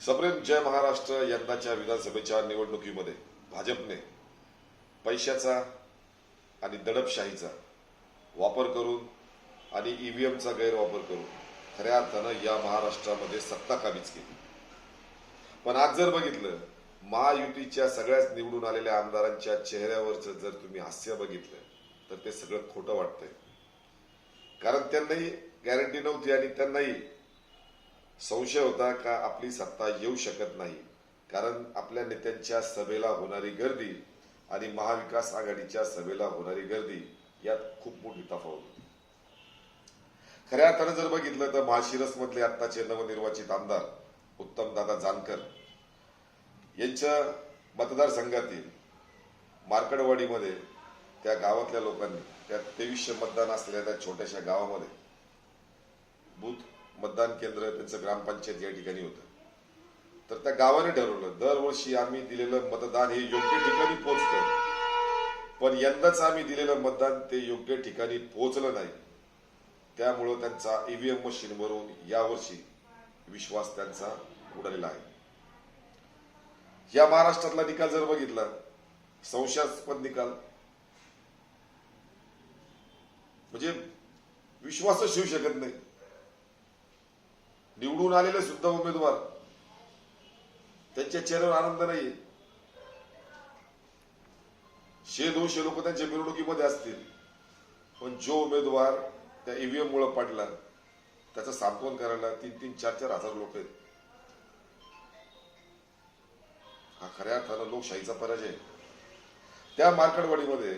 सप्रेम जय महाराष्ट्र यंदाच्या विधानसभेच्या निवडणुकीमध्ये भाजपने पैशाचा आणि दडपशाहीचा वापर करून आणि ईव्हीएमचा गैरवापर करून खऱ्या अर्थानं या महाराष्ट्रामध्ये सत्ता काबीज केली. पण आज जर बघितलं महायुतीच्या सगळ्याच निवडून आलेल्या आमदारांच्या चेहऱ्यावरचं जर तुम्ही हास्य बघितलं तर ते सगळं खोटं वाटतंय. कारण त्यांनाही गॅरंटी नव्हती आणि त्यांनाही संशय होता का आपली सत्ता येऊ शकत नाही? कारण आपल्या नेत्यांच्या सभेला होणारी गर्दी आणि महाविकास आघाडीच्या सभेला होणारी गर्दी यात खूप मोठी तफावत होती. खऱ्या अर्थानं जर बघितलं तर महाशिरस मधले आत्ताचे नवनिर्वाचित आमदार उत्तमदादा जानकर यांच्या मतदारसंघातील मार्कडवाडीमध्ये त्या गावातल्या लोकांनी त्या तेवीसशे मतदान असलेल्या त्या छोट्याशा गावामध्ये बूथ मतदान केंद्र त्यांचं ग्रामपंचायत या ठिकाणी होतं. तर त्या गावाने ठरवलं दरवर्षी आम्ही दिलेलं मतदान हे योग्य ठिकाणी पोहोचतं. पण यंदाच आम्ही दिलेलं मतदान ते योग्य ठिकाणी पोहोचलं नाही. त्यामुळं त्यांचा ईव्हीएम मशीनवरून यावर्षी विश्वास त्यांचा उडालेला आहे. या महाराष्ट्रातला निकाल जर बघितला संशयास्पद निकाल. म्हणजे विश्वासच ठेवू शकत नाही. निवडून आलेले सुद्धा उमेदवार. त्यांच्या चेहऱ्यावर आनंद नाही शे दोनशे लोक त्यांच्या मिरवणुकीमध्ये असतील. पण जो उमेदवार त्या ईव्हीएम मुळे पडला त्याचं सांत्वन करायला तीन तीन चार चार हजार लोक आहेत. हा खऱ्या अर्थानं लोकशाहीचा पराजय त्या मार्केटवाडीमध्ये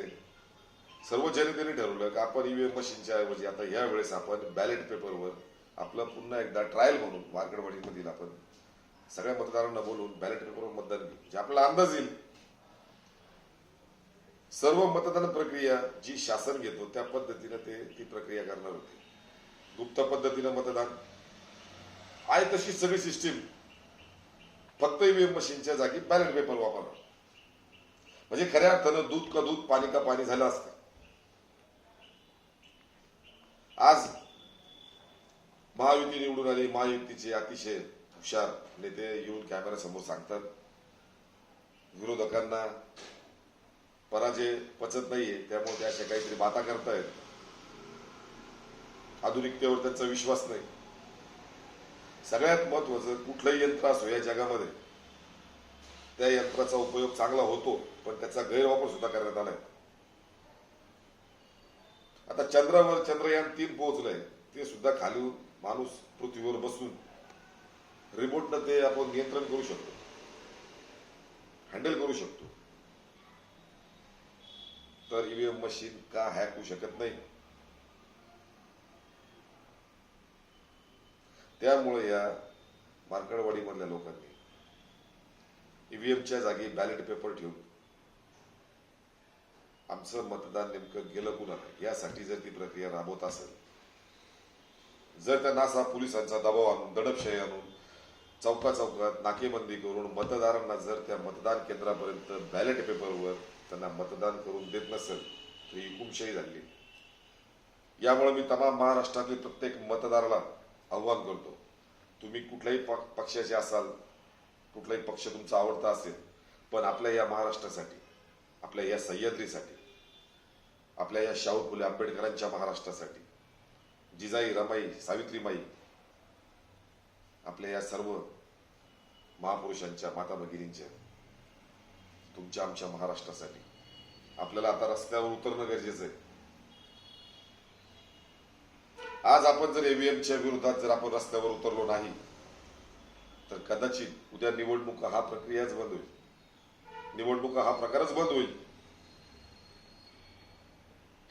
सर्व जनतेने ठरवलं की आपण ईव्हीएम मशीनच्या ऐवजी आता या वेळेस आपण बॅलेट पेपरवर आपलं पुन्हा एकदा ट्रायल म्हणून मार्केटवाडीमधील आपण सगळ्या मतदारांना बोलून बॅलेट पेपरवर मतदान घेऊ. जे आपल्याला अंदाज येईल. सर्व मतदान प्रक्रिया जी शासन घेतो त्या पद्धतीनं ते ती प्रक्रिया करणार होते. गुप्त पद्धतीनं मतदान. आहे तशी सगळी सिस्टीम फक्त ईव्हीएम मशीनच्या जागी बॅलेट पेपर वापरणार. म्हणजे खऱ्या अर्थानं दूध का दूध पाणी का पाणी झालं असतं. आज महायुती निवडून आली महायुतीचे अतिशय हुशार नेते येऊन कॅमेरा समोर सांगतात. विरोधकांना पराजय पचत नाहीये त्यामुळे ते अशा काहीतरी बाता करतायत. आधुनिकतेवर त्यांचा विश्वास नाही. सगळ्यात महत्वाचं कुठलंही यंत्र असो या जगामध्ये त्या यंत्राचा उपयोग चांगला होतो पण त्याचा गैरवापर सुद्धा करण्यात आलाय. आता चंद्रावर चंद्रयान तीन पोहोचलंय ते सुद्धा खाली माणूस पृथ्वीवर बसून रिमोटनं ते आपण नियंत्रण करू शकतो. हँडल करू शकतो. तर ईव्हीएम मशीन का हॅक होऊ शकत नाही? त्यामुळे या मार्कडवाडीमधल्या लोकांनी ईव्हीएमच्या जागी बॅलेट पेपर ठेवून आमचं मतदान नेमकं गेलं कुणाला? यासाठी जर ती प्रक्रिया राबवत असेल जर त्या नासा पोलिसांचा दबाव आणून दडपशाही आणून चौका चौकात नाकेबंदी करून मतदारांना जर त्या मतदान केंद्रापर्यंत बॅलेट पेपरवर त्यांना मतदान करून देत नसेल तर ही हुकुमशाही झाली. यामुळे मी तमाम महाराष्ट्रातील प्रत्येक मतदाराला आव्हान करतो तुम्ही कुठल्याही प- पक्षाचे असाल कुठलाही पक्ष तुमचा आवडता असेल पण आपल्या या महाराष्ट्रासाठी आपल्या या सह्याद्रीसाठी आपल्या या शाहू फुले आंबेडकरांच्या महाराष्ट्रासाठी जिजाई रमाई सावित्रीमाई आपल्या या सर्व महापुरुषांच्या माता भगिनींच्या तुमच्या आमच्या महाराष्ट्रासाठी. आपल्याला आता रस्त्यावर उतरणं गरजेचं आहे. आज आपण जर एव्हीएमच्या विरोधात जर आपण रस्त्यावर उतरलो नाही तर कदाचित उद्या निवडणुका हा प्रक्रियाच बंद होईल. निवडणुका हा प्रकारच बंद होईल.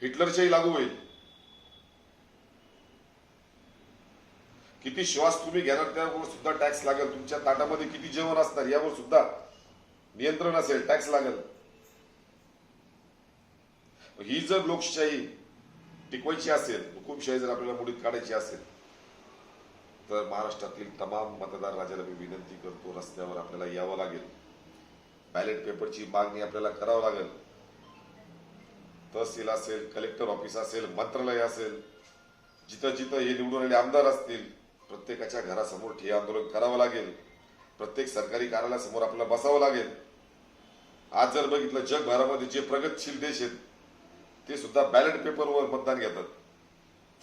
हिटलरच्याही लागू होईल. किती श्वास तुम्ही घेणार त्यावर सुद्धा टॅक्स लागेल. तुमच्या ताटामध्ये किती जेवण असणार यावर सुद्धा नियंत्रण असेल टॅक्स लागेल. ही जर लोकशाही टिकवायची असेल हुकुमशाही जर आपल्याला मुडीत काढायची असेल तर महाराष्ट्रातील तमाम मतदार राजाला मी विनंती करतो रस्त्यावर आपल्याला यावं लागेल. बॅलेट पेपरची मागणी आपल्याला करावं लागेल. तहसील असेल कलेक्टर ऑफिस असेल मंत्रालय असेल जिथं जिथं हे निवडून आलेले आमदार असतील प्रत्येकाच्या घरासमोर ठिय्या आंदोलन करावं लागेल. प्रत्येक सरकारी कार्यालयासमोर आपल्याला बसावं लागेल. आज जर बघितलं जगभरामध्ये जे प्रगतशील देश आहेत ते सुद्धा बॅलेट पेपरवर मतदान घेतात.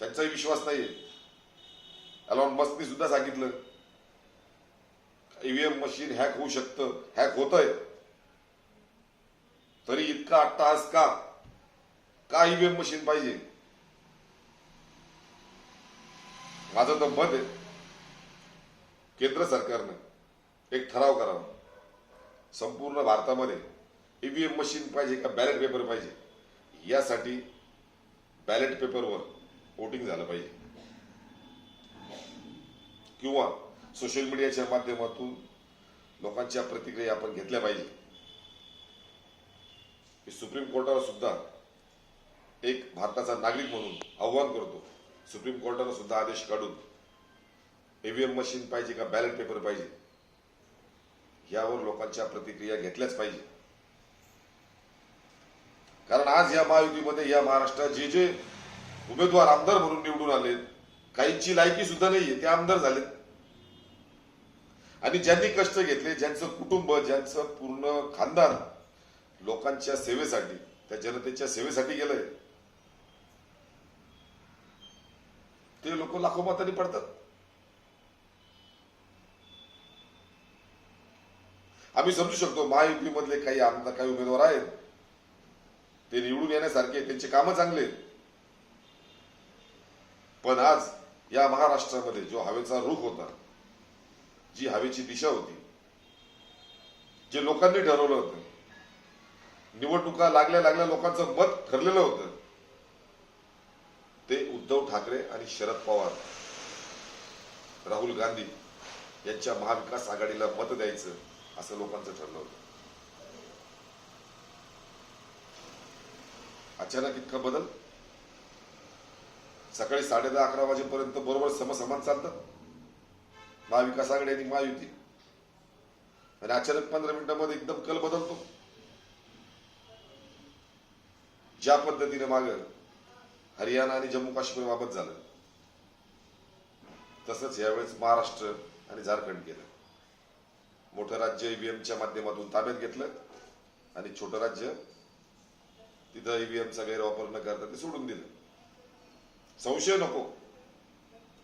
त्यांचाही विश्वास नाही अलॉन मस्कने सुद्धा सांगितलं ईव्हीएम मशीन हॅक होऊ शकतं हॅक होत आहे तरी इतका अट्टहास का? का ईव्हीएम मशीन पाहिजे? माझं तर मत आहे केंद्र सरकारनं एक ठराव करावा. संपूर्ण भारतामध्ये ईव्हीएम मशीन पाहिजे का बॅलेट पेपर पाहिजे? यासाठी बॅलेट पेपरवर वोटिंग झालं पाहिजे. किंवा सोशल मीडियाच्या माध्यमातून लोकांच्या प्रतिक्रिया आपण घेतल्या पाहिजे. सुप्रीम कोर्टावर सुद्धा एक भारताचा नागरिक म्हणून आव्हान करतो. सुप्रीम कोर्टानं सुद्धा आदेश काढून ईव्हीएम मशीन पाहिजे का बॅलेट पेपर पाहिजे? यावर लोकांच्या प्रतिक्रिया घेतल्याच पाहिजे. कारण आज या महायुतीमध्ये या महाराष्ट्रात जे जे उमेदवार आमदार म्हणून निवडून आले काहींची लायकी सुद्धा नाहीये ते आमदार झालेत. आणि ज्यांनी कष्ट घेतले ज्यांचं कुटुंब ज्यांचं पूर्ण खानदान लोकांच्या सेवेसाठी त्या जनतेच्या सेवेसाठी गेलंय. ते लोक लाखो मतांनी पडतात. आम्ही समजू शकतो महायुतीमधले काही आमदार काही उमेदवार आहेत ते निवडून येण्यासारखे त्यांचे कामं चांगले आहेत. पण आज या महाराष्ट्रामध्ये जो हवेचा रुख होता जी हवेची दिशा होती जे लोकांनी ठरवलं होतं निवडणुका लागल्या लागल्या लोकांचं मत ठरलेलं होतं ते उद्धव ठाकरे आणि शरद पवार राहुल गांधी यांच्या महाविकास आघाडीला मत द्यायचं असं लोकांचं ठरलं होतं. अचानक इतका बदल? सकाळी साडे दहा अकरा वाजेपर्यंत बरोबर समसमान चालतं. महाविकास आघाडी आणि महायुती. आणि अचानक पंधरा मिनिटांमध्ये एकदम कल बदलतो. ज्या पद्धतीने माग हरियाणा आणि जम्मू काश्मीर बाबत झालं तसंच यावेळेस महाराष्ट्र आणि झारखंड केलं मोठं राज्य ईव्हीएमच्या माध्यमातून ताब्यात घेतलं आणि छोटं राज्य तिथं ईव्हीएमचा गैरवापर न करता ते सोडून दिलं. संशय नको.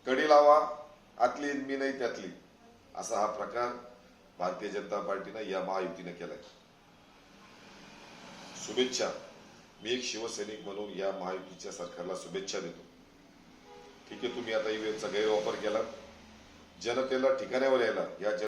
कडी लावा आतली मी नाही त्यातली. असा हा प्रकार भारतीय जनता पार्टीनं या महायुतीने केलाय. शुभेच्छा. मी एक शिवसैनिक म्हणून या महायुतीच्या सरकारला शुभेच्छा देतो. ठीक आहे तुम्ही आता ईव्हीएमचा गैरवापर केला. जनतेला ठिकाण्यावर यायला या